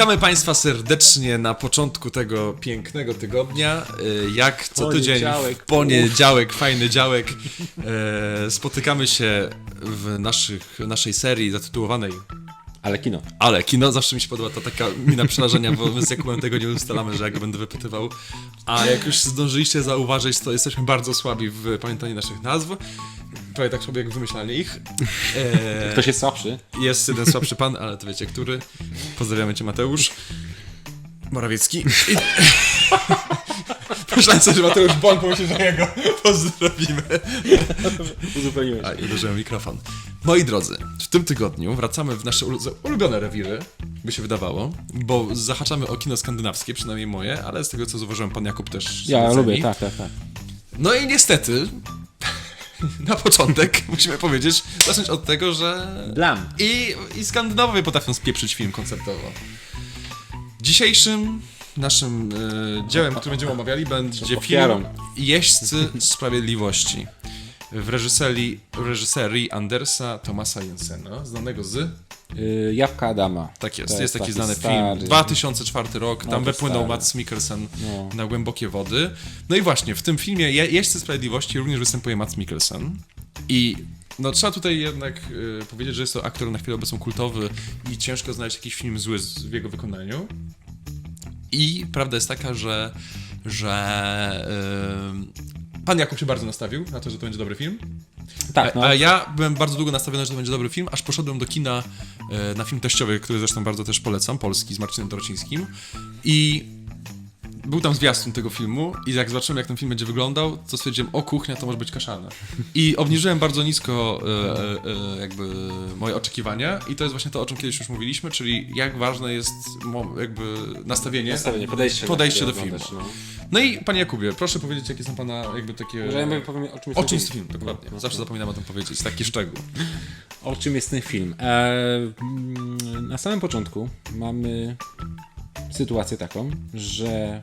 Witamy Państwa serdecznie na początku tego pięknego tygodnia. E, Jak co tydzień w poniedziałek, fajny działek, e, spotykamy się w naszych, naszej serii zatytułowanej Ale kino. Ale kino zawsze mi się podoba ta taka mina przerażenia, bo my z Jakubem tego nie ustalamy, że jak go będę wypytywał. A jak już zdążyliście zauważyć, to jesteśmy bardzo słabi w pamiętaniu naszych nazw. Prawie tak sobie jak w wymyślaniu ich. E, Ktoś jest słabszy? Jest jeden słabszy pan, ale to wiecie który. Pozdrawiamy cię Mateusz. Morawiecki. I... Myślałem sobie, że Mateusz Bon pomyśli, że jego pozdrowimy. Uzupełniłeś. A, i uderzyłem mikrofon. Moi drodzy, w tym tygodniu wracamy w nasze ulu- ulubione rewiry, by się wydawało, bo zahaczamy o kino skandynawskie, przynajmniej moje, ale z tego co zauważyłem, pan Jakub też Ja lubię, tak, tak, tak. No i niestety, na początek musimy powiedzieć, zacząć od tego, że Blam. i, i Skandynawowie potrafią spieprzyć film koncertowo. Dzisiejszym naszym e, dziełem, który będziemy omawiali, będzie film. Jeźdźcy Sprawiedliwości w reżyserii, reżyserii Andersa Thomasa Jensena, znanego z... Y, Jawka Adama. Tak jest, To jest, taki, znany stary. film. 2004 rok, tam to wepłynął stary. Mats Mikkelsen No. na głębokie wody. No i właśnie, w tym filmie Je- Jeźdźcy Sprawiedliwości również występuje Mats Mikkelsen. I no trzeba tutaj jednak y, powiedzieć, że jest to aktor na chwilę obecną kultowy i ciężko znaleźć jakiś film zły w jego wykonaniu. I prawda jest taka, że, że y, pan Jakub się bardzo nastawił na to, że to będzie dobry film. Tak, no. A, ja byłem bardzo długo nastawiony, że to będzie dobry film, aż poszedłem do kina e, na film teściowy, który zresztą bardzo też polecam, polski, z Marcinem Dorocińskim. I był tam zwiastun tego filmu i jak zobaczyłem, jak ten film będzie wyglądał, to stwierdziłem, o kuchnia, to może być kaszana. I obniżyłem bardzo nisko e, e, e, jakby moje oczekiwania i to jest właśnie to, o czym kiedyś już mówiliśmy, czyli jak ważne jest jakby nastawienie, Nastawienie, podejście. podejście do filmu. No. No i panie Jakubie, proszę powiedzieć, jakie są pana jakby takie... Że ja mówię, powiem, o czym jest O czym jest film, dokładnie. No, no, Zawsze no. zapominam o tym powiedzieć, taki szczegół. O czym jest ten film? E, mm, na samym początku mamy sytuację taką, że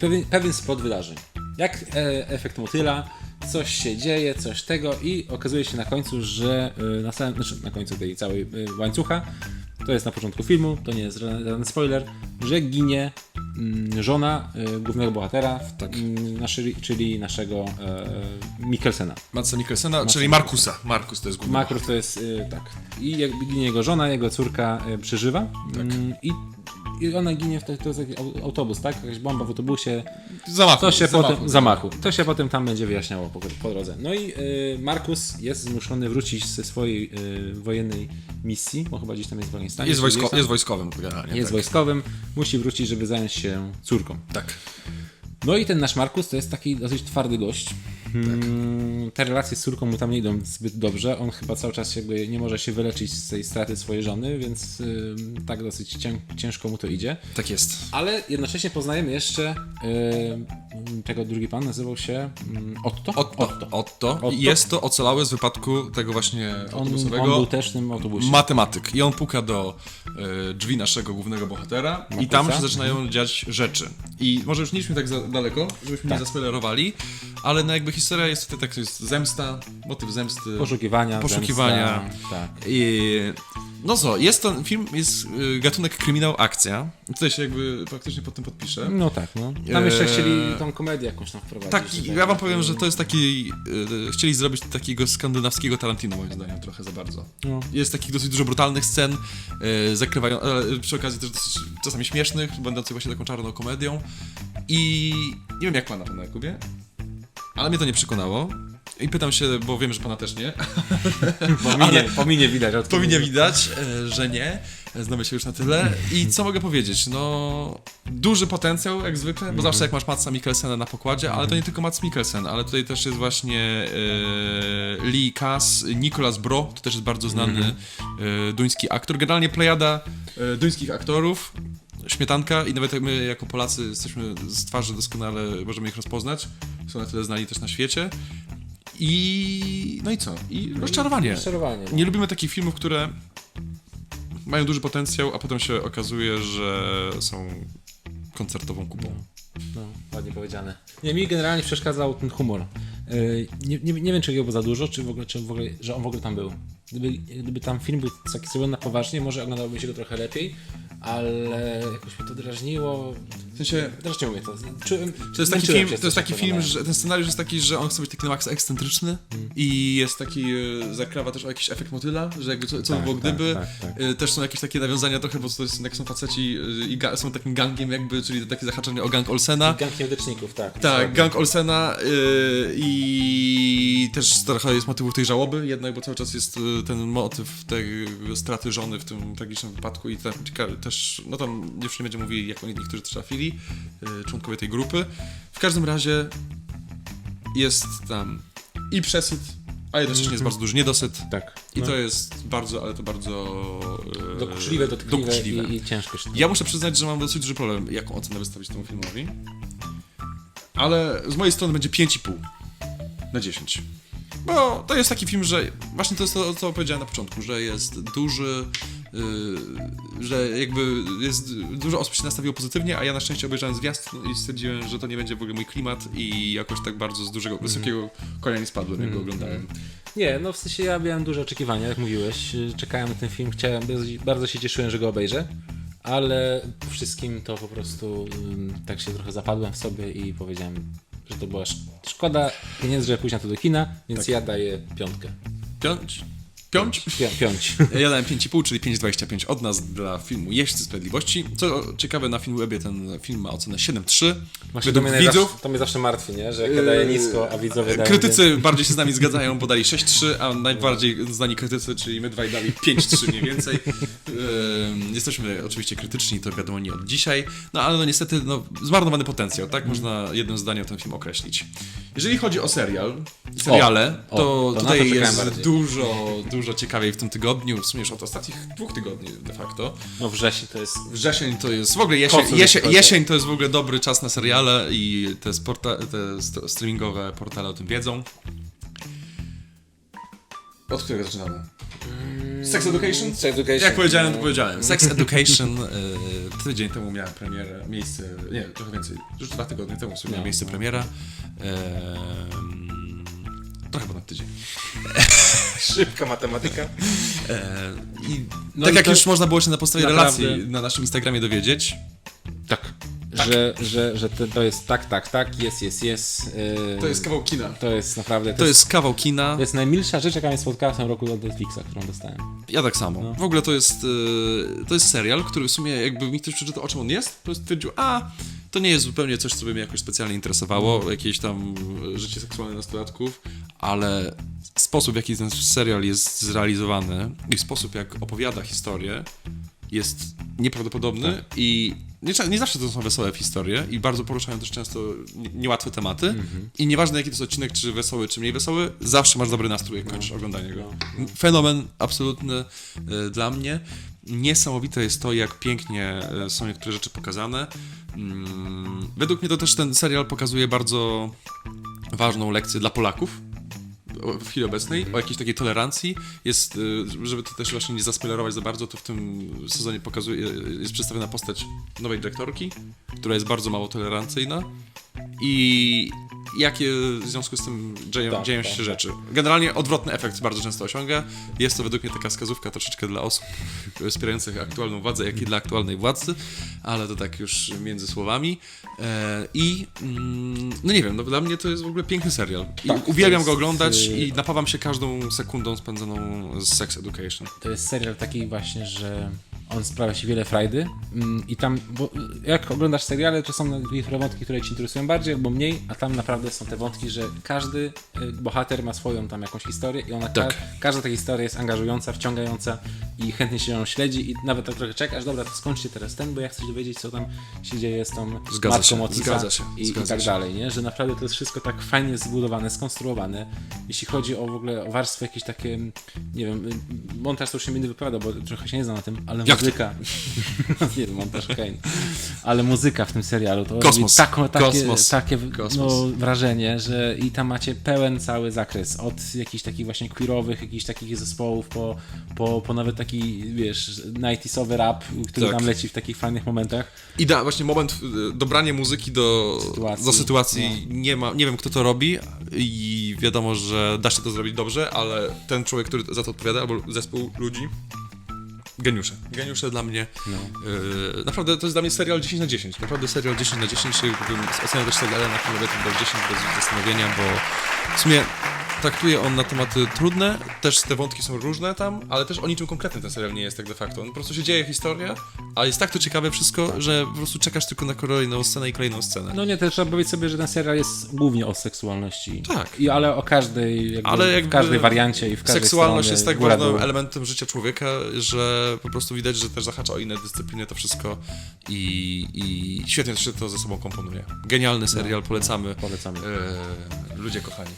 pewien, pewien spot wydarzeń. Jak e, efekt motyla, coś się dzieje, coś tego i okazuje się na końcu, że e, na, samym, znaczy na końcu tej całej e, łańcucha, to jest na początku filmu, to nie jest żaden, spoiler, że ginie mm, żona e, głównego bohatera, Tak. mm, naszy, czyli naszego e, Mikkelsena. Matsa Mikkelsena, czyli Markusa. Markus to jest główny. Makros to jest y, tak. I jak ginie jego żona, jego córka y, przeżywa. Mm, i, I ona ginie w te, to jest taki au- autobus, tak? Jakaś bomba w autobusie. Zamachu. To się zamachu. potem. Zamachu. To się potem tam będzie wyjaśniało po, po drodze. No i y, Markus jest zmuszony wrócić ze swojej y, wojennej misji, bo chyba gdzieś tam jest w Afganistanie. Jest, wojsko, jest wojskowym generalnie. jest tak. wojskowym, musi wrócić, żeby zająć się córką. Tak. No i ten nasz Markus to jest taki dosyć twardy gość. Mm, Te relacje z córką mu tam nie idą zbyt dobrze. On chyba cały czas jakby nie może się wyleczyć z tej straty swojej żony, więc ym, tak dosyć cię, ciężko mu to idzie. Tak jest. Ale jednocześnie poznajemy jeszcze ym, tego drugi pan nazywał się ym, Otto. Otto. Otto. Otto. I jest to ocalały z wypadku tego właśnie On, on autobusowego. był też tym autobusie. Matematyk. I on puka do e, drzwi naszego głównego bohatera i tam się zaczynają dziać rzeczy. I może już nie idźmy tak za daleko, żebyśmy nie Tak. zaspoilerowali, ale no jakby historia jest tutaj tak, to jest zemsta, motyw zemsty. Poszukiwania. Poszukiwania. zemsta, tak. I, no co, jest to, film jest y, gatunek kryminał akcja. Tutaj się jakby praktycznie pod tym podpiszę. No tak, no. Tam jeszcze Eee, chcieli tą komedię jakąś tam wprowadzić. Tak, że ja wam powiem, że to jest taki. y, chcieli zrobić takiego skandynawskiego Tarantino, moim zdaniem, trochę za bardzo. No. Jest takich dosyć dużo brutalnych scen, y, zakrywają, ale przy okazji też dosyć czasami śmiesznych, będących właśnie taką czarną komedią. I nie wiem jak pana, pana Jakubie, ale mnie to nie przekonało. I pytam się, bo wiem, że pana też nie. Po minie, po minie widać. od To mi nie kiedy- widać, e, że nie. Znamy się już na tyle. I co mogę powiedzieć? No, duży potencjał jak zwykle, bo zawsze jak masz Matsa Mikkelsena na pokładzie, ale to nie tylko Mats Mikkelsen, ale tutaj też jest właśnie e, Lee Kass, Nicolas Bro, to też jest bardzo znany e, duński aktor. Generalnie plejada e, duńskich aktorów. Śmietanka i nawet my jako Polacy jesteśmy z twarzy doskonale, możemy ich rozpoznać. Są na tyle znani też na świecie. I no i co? I rozczarowanie. Rozczarowanie. no. Nie lubimy takich filmów, które mają duży potencjał, a potem się okazuje, że są koncertową kupą. No, ładnie powiedziane. Nie, mi generalnie przeszkadzał ten humor. Yy, nie, nie, nie wiem, czy jego było za dużo, czy w ogóle, czy w ogóle, że on w ogóle tam był. Gdyby, gdyby tam film był taki zrobiony na poważnie, może oglądałoby się go trochę lepiej, ale jakoś mnie to drażniło. W sensie, Drażniło mnie to. Czułem, To jest taki film, to jest taki film, że ten scenariusz jest taki, że on chce być taki na maksa ekscentryczny i jest taki, e, zakrawa też o jakiś efekt motyla, że jakby co, co by Tak, było tak, gdyby. tak, tak. E, Też są jakieś takie nawiązania trochę, bo to jest, jak są faceci e, i ga, są takim gangiem jakby, czyli takie zahaczenie o gang Olsena. Gang nieudeczników, tak. Tak, gang Olsena y, i też trochę jest motywów tej żałoby jednak, bo cały czas jest y, ten motyw tej straty żony w tym tragicznym wypadku i tam cieka- też, no tam już nie będzie mówili, jak oni niektórzy trafili, y, członkowie tej grupy. W każdym razie jest tam i przesyt, a jednocześnie jest bardzo duży niedosyt. Tak. I no. to jest bardzo, ale to bardzo... y, dokuczliwe, dotkliwe, dokuczliwe. I, i ciężko się Ja muszę przyznać, że mam dosyć duży problem, jaką ocenę wystawić temu filmowi. Ale z mojej strony będzie 5,5 na 10. Bo to jest taki film, że właśnie to jest to, co powiedziałem na początku, że jest duży, że jakby jest dużo osób się nastawiło pozytywnie, a ja na szczęście obejrzałem zwiastun i stwierdziłem, że to nie będzie w ogóle mój klimat i jakoś tak bardzo z dużego, wysokiego konia nie spadłem, jak go oglądałem. Nie, no w sensie ja miałem duże oczekiwania, jak mówiłeś. Y, Czekałem na ten film, chciałem, bardzo- się cieszyłem, że go obejrzę, ale po wszystkim to po prostu tak się trochę zapadłem w sobie i powiedziałem, że to była sz- szkoda pieniędzy, żeby pójść na to do kina, więc ja daję piątkę. Piąć? Piąć? Pią, piąć. Ja dałem 5,5, czyli 5,25 od nas dla filmu Jeźdźcy Sprawiedliwości. Co ciekawe, na Filmwebie ten film ma ocenę 7,3. Właśnie to Według mnie, widzów zawsze, to mnie zawsze martwi, nie? że jak ja daję nisko, a widzowie dają... Krytycy bardziej się z nami zgadzają, bo dali 6-3, a najbardziej znani krytycy, czyli my dwaj dali 5-3 mniej więcej. Jesteśmy oczywiście krytyczni, to wiadomo nie od dzisiaj, no ale no niestety no, zmarnowany potencjał, tak można jednym zdaniem ten film określić. Jeżeli chodzi o serial, seriale, O, to o, to tutaj to czekałem jest bardziej. dużo, dużo ciekawiej w tym tygodniu, w sumie już od ostatnich dwóch tygodni de facto. No wrzesień to jest... Wrzesień to jest w ogóle jesień, jesień, jesień to jest w ogóle dobry czas na seriale i te, sporta, te st- streamingowe portale o tym wiedzą. Od którego zaczynamy? Sex Education? Sex Education. Jak powiedziałem, to powiedziałem. Sex Education y, tydzień temu miała premierę, miejsce, nie, trochę więcej, już dwa tygodnie temu sobie miała No, miejsce no. premiera. Ehm, trochę ponad tydzień. Szybka matematyka. E, I No tak i jak to już można było się na podstawie naprawdę- relacji na naszym Instagramie dowiedzieć, Tak. Że, że, że to, to jest tak, tak, tak, jest, jest, jest. Yy, to jest kawał kina. To jest naprawdę. To jest kawał kina. To jest najmilsza rzecz, jaka mnie spotkała w tym roku od Netflixa, którą dostałem. Ja tak samo. No. W ogóle to jest, y, to jest serial, który w sumie jakby mi ktoś przeczytał o czym on jest, to stwierdził, a to nie jest zupełnie coś, co by mnie jakoś specjalnie interesowało, jakieś tam y, życie seksualne nastolatków, ale sposób, w jaki ten serial jest zrealizowany i sposób, jak opowiada historię, jest nieprawdopodobny Tak. i nie, nie zawsze to są wesołe historie i bardzo poruszają też często nie- niełatwe tematy Mhm. i nieważne jaki to jest odcinek, czy wesoły, czy mniej wesoły, zawsze masz dobry nastrój, No. jak kończysz oglądanie go. Fenomen absolutny y, dla mnie. Niesamowite jest to, jak pięknie y, są niektóre rzeczy pokazane. Mm, według mnie to też ten serial pokazuje bardzo ważną lekcję dla Polaków w chwili obecnej, o jakiejś takiej tolerancji. Jest, y, żeby to też właśnie nie zaspoilerować za bardzo, to w tym sezonie pokazuje, jest przedstawiona postać nowej dyrektorki, która jest bardzo mało tolerancyjna i jakie w związku z tym dzieją, Tak, dzieją tak, się tak. rzeczy. Generalnie odwrotny efekt bardzo często osiąga. Jest to według mnie taka wskazówka troszeczkę dla osób wspierających aktualną władzę, jak i dla aktualnej władzy, ale to tak już między słowami. E, I mm, no nie wiem, no dla mnie to jest w ogóle piękny serial. I Tak, uwielbiam jest, go oglądać y- i napawam się każdą sekundą spędzoną z Sex Education. To jest serial taki właśnie, że on sprawia ci wiele frajdy mm, i tam, bo jak oglądasz seriale, to są niektóre wątki, które ci interesują bardziej albo mniej, a tam naprawdę są te wątki, że każdy y, bohater ma swoją tam jakąś historię i ona, Tak. ka- każda ta historia jest angażująca, wciągająca i chętnie się ją śledzi i nawet tak trochę czekasz, dobra, to skończcie teraz ten, bo ja chcę się dowiedzieć, co tam się dzieje z tą Zgadza matką Otisa i, i tak dalej, nie? Że naprawdę to jest wszystko tak fajnie zbudowane, skonstruowane. Jeśli chodzi o w ogóle o warstwy jakieś takie, nie wiem, montaż to już się będę wypowiadał, bo trochę się nie znam na tym, ale to? Muzyka. nie wiem, montaż okej. Ale muzyka w tym serialu to Kosmos. robi takie, Kosmos. takie Kosmos. No, wrażenie, że i tam macie pełen cały zakres. Od jakichś takich właśnie queerowych, jakichś takich zespołów, po, po, po nawet taki, wiesz, 90sowy rap, który Tak. tam leci w takich fajnych momentach. I da, właśnie moment, y, dobranie muzyki do Sytuacji. do sytuacji nie ma, nie wiem kto to robi i wiadomo, że da się to zrobić dobrze, ale ten człowiek, który za to odpowiada, albo zespół ludzi, geniusze. Geniusze dla mnie. No. Yy, naprawdę to jest dla mnie serial 10 na 10. Naprawdę serial 10 na 10. Bym oceniał też seriale na kilometr do 10 bez zastanowienia, bo w sumie traktuje on na tematy trudne, też te wątki są różne tam, ale też o niczym konkretnym ten serial nie jest tak de facto. On po prostu się dzieje historia, a jest tak to ciekawe wszystko, że po prostu czekasz tylko na kolejną scenę i kolejną scenę. No nie, też trzeba powiedzieć sobie, że ten serial jest głównie o seksualności. Tak. I, ale o każdej, jakby, Ale jakby w każdej wariancie i w każdej Seksualność jest tak ważnym elementem życia człowieka, że po prostu widać, że też zahacza o inne dyscypliny to wszystko i, i świetnie się to ze sobą komponuje. Genialny serial, polecamy. Polecamy. E, ludzie kochani.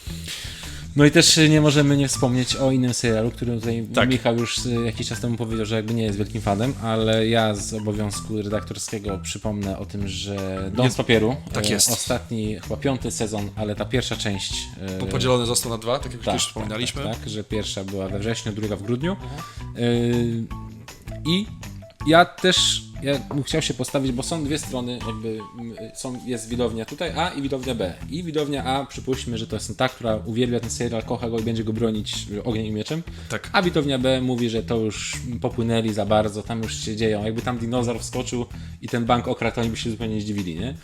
No i też nie możemy nie wspomnieć o innym serialu, który tutaj Tak. Michał już y, jakiś czas temu powiedział, że jakby nie jest wielkim fanem, ale ja z obowiązku redaktorskiego przypomnę o tym, że Dom Jest- z papieru, tak e, jest. ostatni, chyba piąty sezon, ale ta pierwsza część e, Bo podzielony został na dwa, tak jak tak, już wspominaliśmy. Tak, tak, że pierwsza była we wrześniu, druga w grudniu. Yy, I ja też ja bym chciał się postawić, bo są dwie strony, jakby są, jest widownia tutaj A i widownia B. I widownia A, przypuśćmy, że to jest ta, która uwielbia ten serial, kocha go i będzie go bronić ogniem i mieczem. Tak. A widownia B mówi, że to już popłynęli za bardzo, tam już się dzieją. Jakby tam dinozaur wskoczył i ten bank okradł, to oni by się zupełnie nie zdziwili, nie?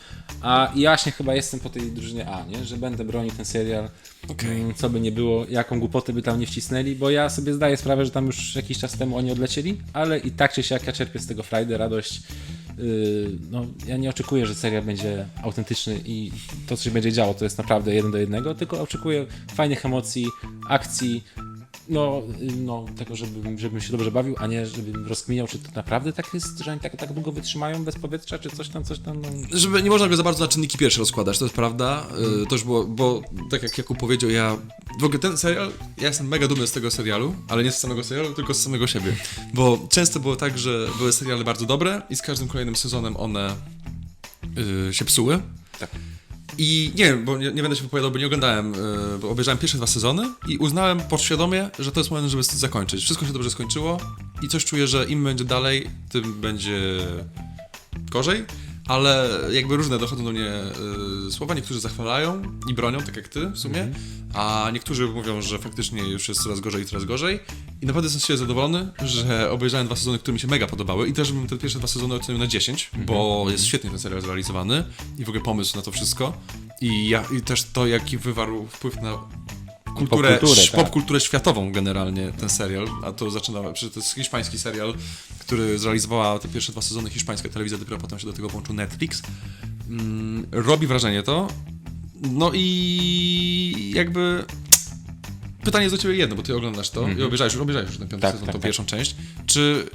A ja właśnie chyba jestem po tej drużynie A, nie? Że będę bronił ten serial, Okej. mm, co by nie było, jaką głupotę by tam nie wcisnęli, bo ja sobie zdaję sprawę, że tam już jakiś czas temu oni odlecieli, ale i tak czy siak ja czerpię z tego frajdę, radość. Yy, no, ja nie oczekuję, że serial będzie autentyczny i to, co się będzie działo, to jest naprawdę jeden do jednego, tylko oczekuję fajnych emocji, akcji, no, no tego, żebym, żebym się dobrze bawił, a nie żebym rozkminiał, czy to naprawdę tak jest, że oni tak, tak długo wytrzymają bez powietrza, czy coś tam, coś tam. No. Żeby nie można go za bardzo na czynniki pierwsze rozkładać, to jest prawda. Yy, to już było, bo tak jak Jakub powiedział, ja w ogóle ten serial, ja jestem mega dumny z tego serialu, ale nie z samego serialu, tylko z samego siebie. Bo często było tak, że były seriale bardzo dobre i z każdym kolejnym sezonem one yy, się psuły. Tak. I nie wiem, bo nie, nie będę się wypowiadał, bo nie oglądałem, yy, bo obejrzałem pierwsze dwa sezony i uznałem podświadomie, że to jest moment, żeby zakończyć. Wszystko się dobrze skończyło i coś czuję, że im będzie dalej, tym będzie gorzej, ale jakby różne dochodzą do mnie y, słowa, niektórzy zachwalają i bronią, tak jak ty w sumie, a niektórzy mówią, że faktycznie już jest coraz gorzej i coraz gorzej. I naprawdę jestem siebie zadowolony, że obejrzałem dwa sezony, które mi się mega podobały. I też bym te pierwsze dwa sezony ocenił na 10, bo jest świetnie ten serial zrealizowany i w ogóle pomysł na to wszystko. I, ja, i też to, jaki wywarł wpływ na kulturę, Popkulturę, sz- tak. popkulturę światową generalnie ten serial, a to zaczyna, przecież to jest hiszpański serial, który zrealizowała te pierwsze dwa sezony hiszpańska telewizja, dopiero potem się do tego włączył Netflix. Mm, robi wrażenie to. No i jakby pytanie jest do ciebie jedno, bo ty oglądasz to i obejrzałeś już, obejrzałeś już ten piąty Tak, sezon, tak, tą tak. pierwszą część. Czy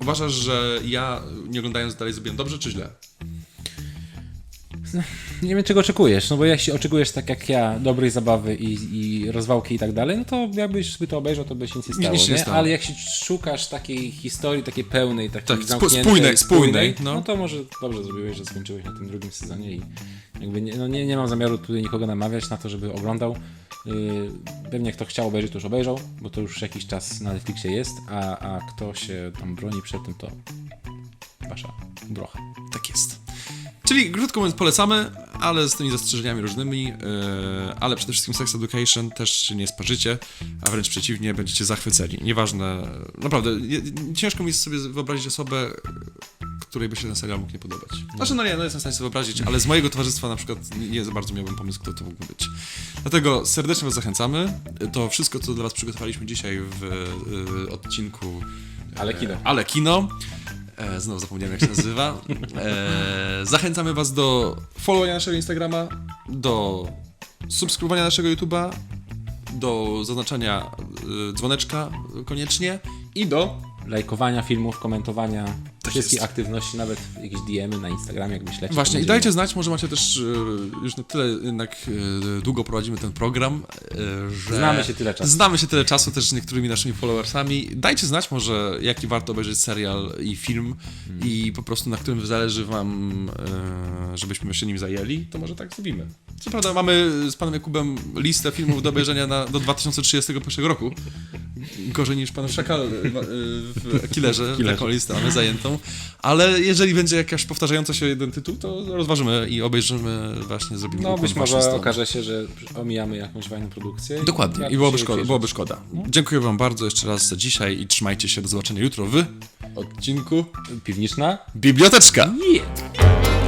uważasz, że ja nie oglądając dalej zrobiłem dobrze, czy źle? Nie wiem, czego oczekujesz, no bo jeśli oczekujesz tak jak ja dobrej zabawy i, i rozwałki i tak dalej, no to jakbyś sobie to obejrzał, to by się nic nie stało, Nic się nie nie? stało. Ale jak się szukasz takiej historii, takiej pełnej, takiej Tak, zamkniętej, spójnej, spójnej, no. no. to może dobrze zrobiłeś, że skończyłeś na tym drugim sezonie i jakby nie, no nie, nie mam zamiaru tutaj nikogo namawiać na to, żeby oglądał. Yy, pewnie kto chciał obejrzeć, to już obejrzał, bo to już jakiś czas na Netflixie jest, a, a kto się tam broni przed tym, to wasza drocha. Tak jest. Czyli krótko mówiąc polecamy, ale z tymi zastrzeżeniami różnymi, yy, ale przede wszystkim Sex Education też nie sparzycie, a wręcz przeciwnie, będziecie zachwyceni. Nieważne, naprawdę, ciężko mi jest sobie wyobrazić osobę, której by się ten serial mógł nie podobać. Znaczy, no nie, no jestem w stanie sobie wyobrazić, ale z mojego towarzystwa na przykład nie- za bardzo miałbym pomysł, kto to mógłby być. Dlatego serdecznie Was zachęcamy. To wszystko, co dla Was przygotowaliśmy dzisiaj w yy, odcinku Ale kino. ale kino. E, znowu zapomniałem, jak się nazywa. E, zachęcamy Was do followowania naszego Instagrama, do subskrybowania naszego YouTube'a, do zaznaczania e, dzwoneczka koniecznie i do lajkowania filmów, komentowania wszystkich jest. aktywności, nawet jakieś DM-y na Instagramie, jak myślecie. Właśnie, i dajcie znać, może macie też e, już na tyle jednak e, długo prowadzimy ten program, e, że... Znamy się tyle czasu. Znamy się tyle czasu też z niektórymi naszymi followersami. Dajcie znać może, jaki warto obejrzeć serial i film Hmm. i po prostu na którym zależy wam, żebyśmy się nim zajęli, to może tak zrobimy. Co prawda mamy z panem Jakubem listę filmów do obejrzenia na, do 2031 roku, gorzej niż pan Szakal y, y, w Killerze, taką listę mamy zajętą. Ale jeżeli będzie jakaś powtarzająca się jeden tytuł, to rozważymy i obejrzymy, właśnie zrobimy No być może stronę. okaże się, że omijamy jakąś fajną produkcję. Dokładnie, i byłoby szkoda, byłoby szkoda. Dziękuję wam bardzo jeszcze raz za dzisiaj i trzymajcie się, do zobaczenia jutro w odcinku Piwniczna? Biblioteczka. Yeah.